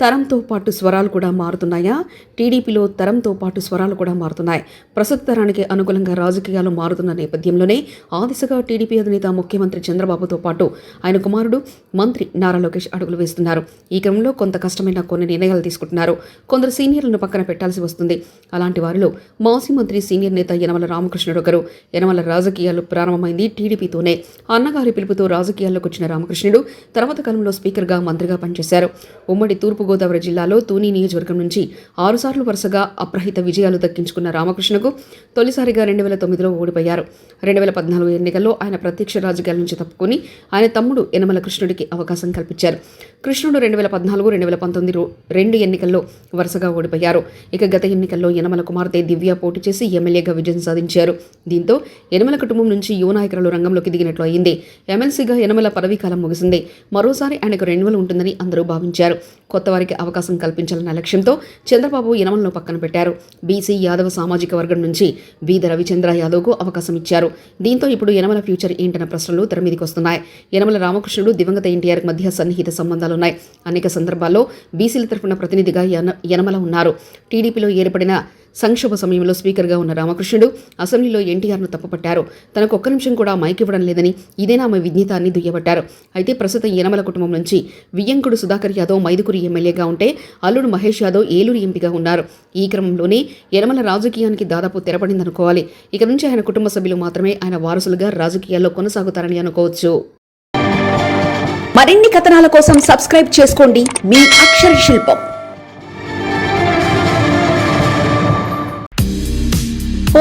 తరంతో పాటు స్వరాలు కూడా మారుతున్నాయా? టీడీపీలో తరంతో పాటు స్వరాలు కూడా మారుతున్నాయి. ప్రస్తుత తరానికి అనుకూలంగా రాజకీయాలు మారుతున్న నేపథ్యంలోనే ఆ దిశగా టీడీపీ అధినేత ముఖ్యమంత్రి చంద్రబాబుతో పాటు ఆయన కుమారుడు మంత్రి నారా లోకేష్ అడుగులు వేస్తున్నారు. ఈ క్రమంలో కొంత కష్టమైన కొన్ని నిర్ణయాలు తీసుకుంటున్నారు. కొందరు సీనియర్లను పక్కన పెట్టాల్సి వస్తుంది. అలాంటి వారిలో మాజీ మంత్రి సీనియర్ నేత యనమల రామకృష్ణుడు ఒకరు. యనమల రాజకీయాలు ప్రారంభమైంది టీడీపీతోనే. అన్నగారి పిలుపుతో రాజకీయాల్లోకి వచ్చిన రామకృష్ణుడు తర్వాత కాలంలో స్పీకర్గా మంత్రిగా పనిచేశారు. ఉమ్మడి తూర్పు తూర్పుగోదావరి జిల్లాలో తూని నియోజకవర్గం నుంచి ఆరుసార్లు వరుసగా అప్రహిత విజయాలు దక్కించుకున్న రామకృష్ణకు తొలిసారిగా రెండు వేల తొమ్మిదిలో ఓడిపోయారు. రెండు వేల పద్నాలుగు ఎన్నికల్లో ఆయన ప్రత్యక్ష రాజకీయాల నుంచి తప్పుకొని ఆయన తమ్ముడు యనమల కృష్ణుడికి అవకాశం కల్పించారు. కృష్ణుడు రెండు వేల పద్నాలుగు రెండు వేల పంతొమ్మిది రెండు ఎన్నికల్లో వరుసగా ఓడిపోయారు. ఇక గత ఎన్నికల్లో యనమల కుమార్తె దివ్య పోటీ చేసి ఎమ్మెల్యేగా విజయం సాధించారు. దీంతో యనమల కుటుంబం నుంచి యువ నాయకురాలు రంగంలోకి దిగినట్లు అయింది. ఎమ్మెల్సీగా యనమల పదవీకాలం ముగిసింది. మరోసారి ఆయనకు రెన్యువల్ ఉంటుందని అందరూ భావించారు. కొత్త వారికి అవకాశం కల్పించాలన్న లక్ష్యంతో చంద్రబాబు యనమలను పక్కన పెట్టారు. బీసీ యాదవ సామాజిక వర్గం నుంచి బీద రవిచంద్ర యాదవ్కు అవకాశం ఇచ్చారు. దీంతో ఇప్పుడు యనమల ఫ్యూచర్ ఏంటన్న ప్రశ్నలు తెర మీదకి వస్తున్నాయి. యనమల రామకృష్ణుడు దివంగత ఎన్టీఆర్ మధ్య సన్నిహిత సంబంధాలున్నాయి అనేక సందర్భాల్లో బీసీల తరఫున ప్రతినిధిగా యనమల ఉన్నారు. టీడీపీలో ఏర్పడిన సంక్షోభ సమయంలో స్పీకర్గా ఉన్న రామకృష్ణుడు అసెంబ్లీలో ఎన్టీఆర్ను తప్పుపట్టారు. తనకు ఒక్క నిమిషం కూడా మైక్ ఇవ్వడం లేదని ఇదేనా ఆమె విజ్ఞత అని దుయ్యబట్టారు. అయితే ప్రస్తుతం యనమల కుటుంబం నుంచి వియ్యంకుడు సుధాకర్ యాదవ్ మైదుకూరి ఎమ్మెల్యేగా ఉంటే అల్లుడు మహేష్ యాదవ్ ఏలూరు ఎంపీగా ఉన్నారు. ఈ క్రమంలోనే యనమల రాజకీయానికి దాదాపు తెరపడిందనుకోవాలి. ఇక నుంచి ఆయన కుటుంబ సభ్యులు మాత్రమే ఆయన వారసులుగా రాజకీయాల్లో కొనసాగుతారని అనుకోవచ్చు. మరిన్ని కథనాల కోసం సబ్స్క్రైబ్ చేసుకోండి. మీ అక్షర శిల్పం.